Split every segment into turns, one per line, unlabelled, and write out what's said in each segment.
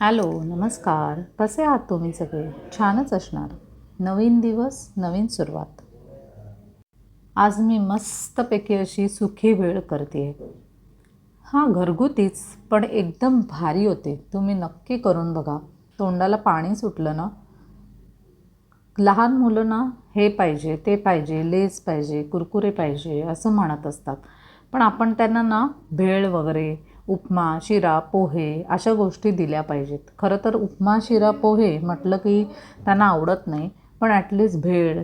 Hello नमस्कार. कसे आहात तुम्ही सगळे? छानच असणार. नवीन दिवस नवीन सुरुवात. आज मी मस्तपैकी अशी सुखी वेळ करते. हां घरगुतीच पण एकदम भारी होते. तुम्ही नक्की करून बघा. तोंडाला पाणी सुटलं ना? लहान मुलं ना हे पाहिजे ते पाहिजे लेस पाहिजे कुरकुरे पाहिजे असं म्हणत असतात. पण आपण त्यांना ना भेळ वगैरे उपमा शिरा पोहे अशा गोष्टी दिल्या पाहिजेत. खरं तर उपमा शिरा पोहे म्हटलं की त्यांना आवडत नाही पण ॲटलिस्ट भेळ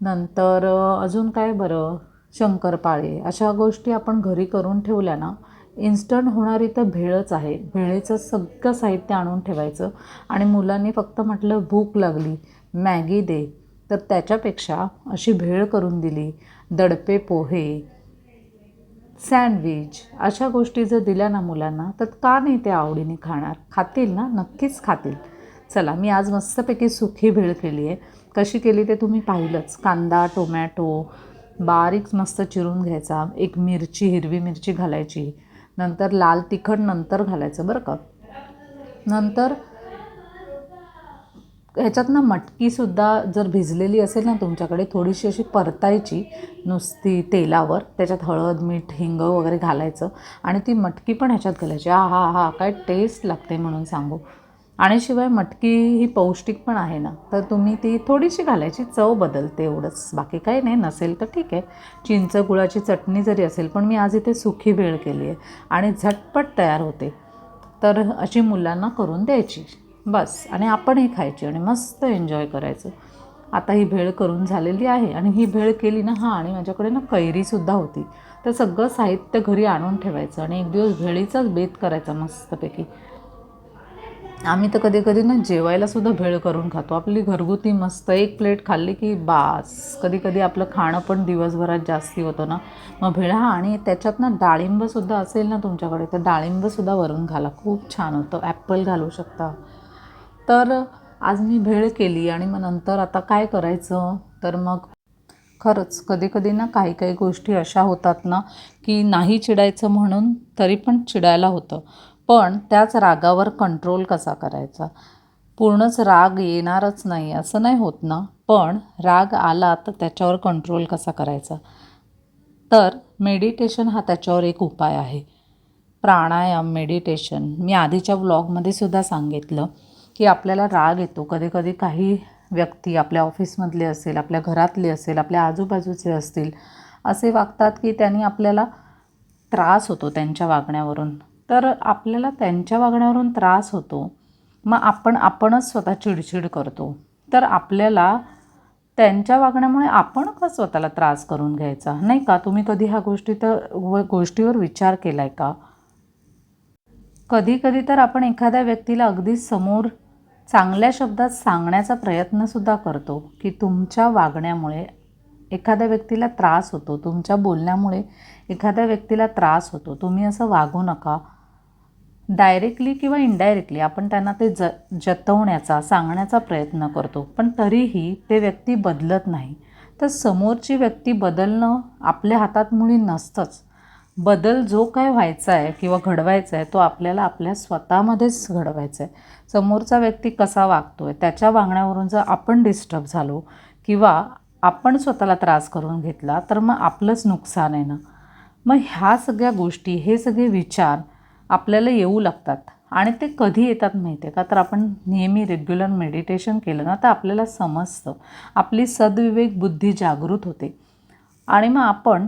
नंतर अजून काय बरं? शंकरपाळे अशा गोष्टी आपण घरी करून ठेवल्या ना इन्स्टंट होणारी तर भेळच आहे. भेळेचं सगळं साहित्य आणून ठेवायचं. आणि मुलांनी फक्त म्हटलं भूक लागली मॅगी दे. तर त्याच्यापेक्षा अशी भेळ करून दिली. दडपे पोहे सँडविच अशा गोष्टी जर दिल्या ना मुलांना तर का नाही ते आवडीने खाणार? खातील ना? नक्कीच खातील. चला मी आज मस्तपैकी सुखी भेळ केली आहे कशी केली ते तुम्ही पाहिलंच. कांदा टोमॅटो बारीक मस्त चिरून घ्यायचा. एक मिरची हिरवी मिरची घालायची. नंतर लाल तिखट नंतर घालायचं बरं का? नंतर ह्याच्यात ना मटकीसुद्धा जर भिजलेली असेल ना तुमच्याकडे थोडीशी अशी परतायची नुसती तेलावर त्याच्यात हळद मीठ हिंग वगैरे घालायचं आणि ती मटकी पण ह्याच्यात घालायची. हा हा हा काय टेस्ट लागते म्हणून सांगू. आणि शिवाय मटकी ही पौष्टिक पण आहे ना तर तुम्ही ती थोडीशी घालायची चव बदलते एवढंच. बाकी काही नाही नसेल तर ठीक आहे. चिंच गुळाची चटणी जरी असेल पण मी आज इथे सुखी वेळ केली आहे आणि झटपट तयार होते. तर अशी मुलांना करून द्यायची. बस. आणि आपणही खायची आणि मस्त एन्जॉय करायचं. आता ही भेळ करून झालेली आहे आणि ही भेळ केली ना हां आणि माझ्याकडे ना कैरीसुद्धा होती. तर सगळं साहित्य घरी आणून ठेवायचं आणि एक दिवस भेळीचाच बेत करायचा मस्तपैकी. आम्ही तर कधी कधी ना जेवायलासुद्धा भेळ करून खातो. आपली घरगुती मस्त एक प्लेट खाल्ली की बास. कधी कधी आपलं खाणं पण दिवसभरात जास्ती होतं ना. मग भेळ हा आणि त्याच्यात ना डाळिंबसुद्धा असेल ना तुमच्याकडे तर डाळिंबसुद्धा वरून घाला. खूप छान होतं. ॲपल घालू शकता. तर आज मी भेळ केली आणि मग नंतर आता काय करायचं? तर मग खरंच कधी कधी ना काही काही गोष्टी अशा होतात ना की नाही चिडायचं म्हणून तरी पण चिडायला होतं. पण त्याच रागावर कंट्रोल कसा करायचा? पूर्णच राग येणारच नाही असं नाही होत ना? पण राग आला तर त्याच्यावर कंट्रोल कसा करायचा? तर मेडिटेशन हा त्याच्यावर एक उपाय आहे. प्राणायाम मेडिटेशन मी आधीच्या व्लॉगमध्ये सुद्धा सांगितलं की आपल्याला राग येतो. कधी कधी काही व्यक्ती आपल्या ऑफिसमधले असेल आपल्या घरातले असेल आपल्या आजूबाजूचे असतील असे वागतात की त्यांनी आपल्याला त्रास होतो त्यांच्या वागण्यावरून. तर आपल्याला त्यांच्या वागण्यावरून त्रास होतो. मग आपण आपणच स्वतः चिडचिड करतो. तर आपल्याला त्यांच्या वागण्यामुळे आपण का स्वतःला त्रास करून घ्यायचा? नाही का? तुम्ही कधी ह्या गोष्टी तर व गोष्टीवर विचार केला आहे का? कधी कधी तर आपण एखाद्या व्यक्तीला अगदी समोर चांगल्या शब्दात सांगण्याचा प्रयत्नसुद्धा करतो की तुमच्या वागण्यामुळे एखाद्या व्यक्तीला त्रास होतो तुमच्या बोलण्यामुळे एखाद्या व्यक्तीला त्रास होतो. तुम्ही असं वागू नका. डायरेक्टली किंवा इनडायरेक्टली आपण त्यांना ते ज जतवण्याचा सांगण्याचा प्रयत्न करतो. पण तरीही ते व्यक्ती बदलत नाही. तर समोरची व्यक्ती बदलणं आपल्या हातात मुळी नसतंच. बदल जो काय व्हायचा आहे किंवा घडवायचा आहे तो आपल्याला आपल्या स्वतःमध्येच घडवायचा आहे समोरचा व्यक्ती कसा वागतो आहे त्याच्या वागण्यावरून जर आपण डिस्टर्ब झालो किंवा आपण स्वतःला त्रास करून घेतला तर मग आपलंच नुकसान आहे ना? मग ह्या सगळ्या गोष्टी हे सगळे विचार आपल्याला येऊ लागतात आणि ते कधी येतात माहिती आहे का? तर आपण नेहमी रेग्युलर मेडिटेशन केलं ना तर आपल्याला समजतं. आपली सद्विवेक बुद्धी जागृत होते. आणि मग आपण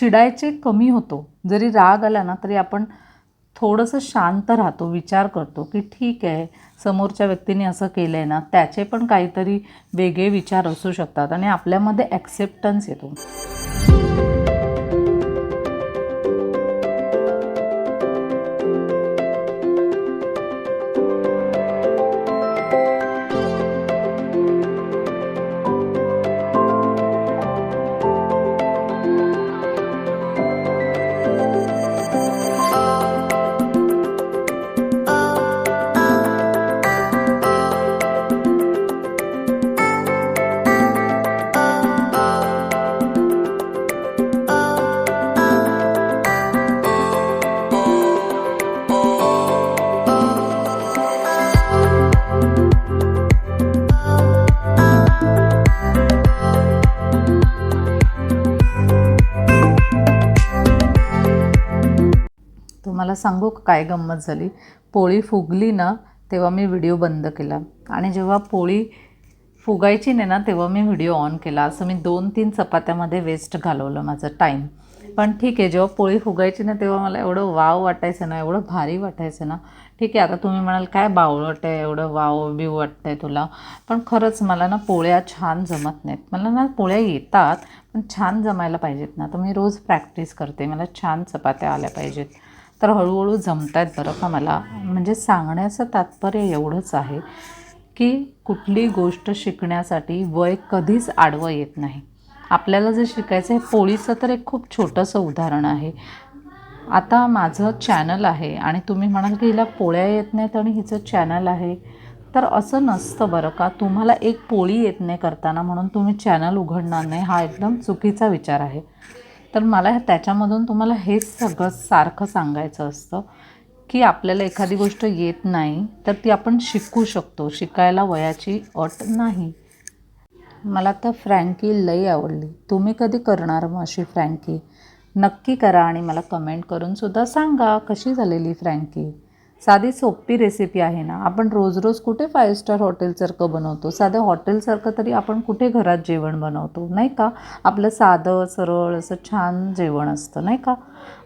चिडायचे कमी होतो. जरी राग आला ना तरी आपण थोडंसं शांत राहतो विचार करतो की ठीक आहे समोरच्या व्यक्तीने असं केलं आहे ना त्याचे पण काहीतरी वेगळे विचार असू शकतात आणि आपल्यामध्ये ॲक्सेप्टन्स येतो. सांगू काय गंमत झाली? पोळी फुगली ना तेव्हा मी व्हिडिओ बंद केला. आणि जेव्हा पोळी फुगायची नाही ना तेव्हा मी व्हिडिओ ऑन केला. असं मी दोन तीन चपात्यामध्ये वेस्ट घालवलं माझं टाईम पण ठीक आहे जेव्हा पोळी फुगायची ना तेव्हा मला एवढं वाव वाटायचं ना एवढं भारी वाटायचं ना. ठीक आहे आता तुम्ही म्हणाल काय बावळट आहे एवढं वाव बिव आहे तुला? पण खरंच मला ना पोळ्या छान जमत नाहीत. मला ना पोळ्या येतात पण छान जमायला पाहिजेत ना. तर मी रोज प्रॅक्टिस करते. मला छान चपात्या आल्या पाहिजेत. तर हळूहळू जमत आहेत बरं का मला. म्हणजे सांगण्याचं तात्पर्य एवढंच आहे की कुठली गोष्ट शिकण्यासाठी वय कधीच आडवं येत नाही. आपल्याला जे शिकायचं आहे पोळीचं तर एक खूप छोटंसं उदाहरण आहे. आता माझं चॅनल आहे आणि तुम्ही म्हणाल की हिला पोळ्या येत नाहीत आणि हिचं चॅनल आहे. तर असं नसतं बरं का. तुम्हाला एक पोळी येत नाही करताना म्हणून तुम्ही चॅनल उघडणार नाही. हा एकदम चुकीचा विचार आहे. तर मला त्याच्यामधून तुम्हाला हेच सगळं सारखं सांगायचं असतं की आपल्याला एखादी गोष्ट येत नाही तर ती आपण शिकू शकतो. शिकायला वयाची अट नाही. मला तर फ्रँकी लई आवडली. तुम्ही कधी करणार मग अशी फ्रँकी? नक्की करा आणि मला कमेंट करून सुद्धा सांगा कशी झालेली फ्रँकी. साधी सोपी रेसिपी आहे ना. आपण रोज रोज कुठे फाईव्ह स्टार हॉटेलसारखं बनवतो? साध्या हॉटेलसारखं तरी आपण कुठे घरात जेवण बनवतो? नाही का? आपलं साधं सरळ असं छान जेवण असतं नाही का?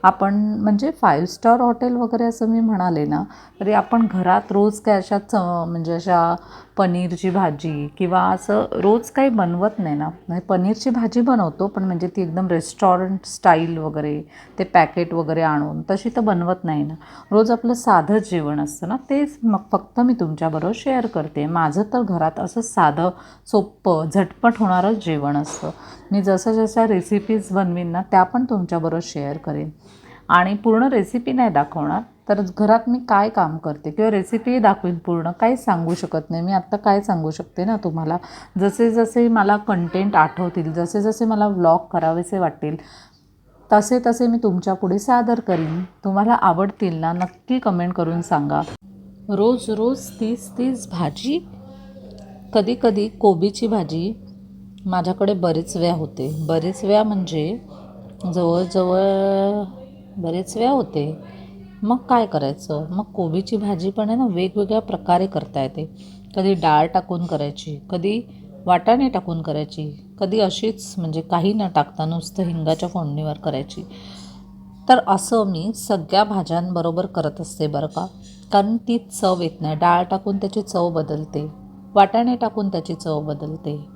आपण म्हणजे फाईव्ह स्टार हॉटेल वगैरे असं मी म्हणाले ना तरी आपण घरात रोज काय अशा च म्हणजे अशा पनीरची भाजी किंवा असं रोज काही बनवत नाही ना. म्हणजे पनीरची भाजी बनवतो पण म्हणजे ती एकदम रेस्टॉरंट स्टाईल वगैरे ते पॅकेट वगैरे आणून तशी तर बनवत नाही ना. रोज आपलं साधं जेवण असतं ना तेच मग फक्त मी तुमच्याबरोबर शेअर करते. माझं तर घरात असं साधं सोपं झटपट होणारं जेवण असतं. मी जसं जशा रेसिपीज बनवीन ना त्या पण तुमच्याबरोबर शेअर करेन. आणि पूर्ण रेसिपी नाही दाखवणार तर घरात मी काय काम करते किंवा रेसिपी दाखवीन पूर्ण काहीच सांगू शकत नाही. मी आत्ता काय सांगू शकते ना तुम्हाला? जसे जसे मला कंटेंट आठवतील जसे जसे मला व्लॉग करावेसे वाटतील तसे तसे मी तुमच्यापुढे सादर करीन. तुम्हाला आवडतील ना नक्की कमेंट करून सांगा. रोज रोज तीस तीस भाजी कधी कधी कोबीची भाजी माझ्याकडे बरेच वेळा होते. बरेच वेळा म्हणजे जवळजवळ बरेच वेळा होते. मग काय करायचं? मग कोबीची भाजी पण आहे ना वेगवेगळ्या प्रकारे करता येते. कधी डाळ टाकून करायची कधी वाटाणे टाकून करायची कधी अशीच म्हणजे काही न टाकता नुसतं हिंगाच्या फोडणीवर करायची. तर असं मी सगळ्या भाज्यांबरोबर करत असते बरं का. कारण ती चव येत नाही. डाळ टाकून त्याची चव बदलते. वाटाणे टाकून त्याची चव बदलते.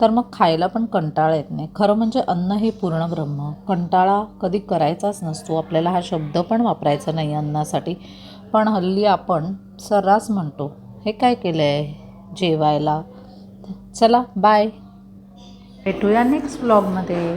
तर मग खायला पण कंटाळा येत नाही. खरं म्हणजे अन्न हे पूर्ण ब्रह्म. कंटाळा कधी करायचाच नसतो. आपल्याला हा शब्द पण वापरायचा नाही अन्नासाठी. पण हल्ली आपण सर्रास म्हणतो हे काय केलं आहे जेवायला. चला बाय भेटूया नेक्स्ट ब्लॉगमध्ये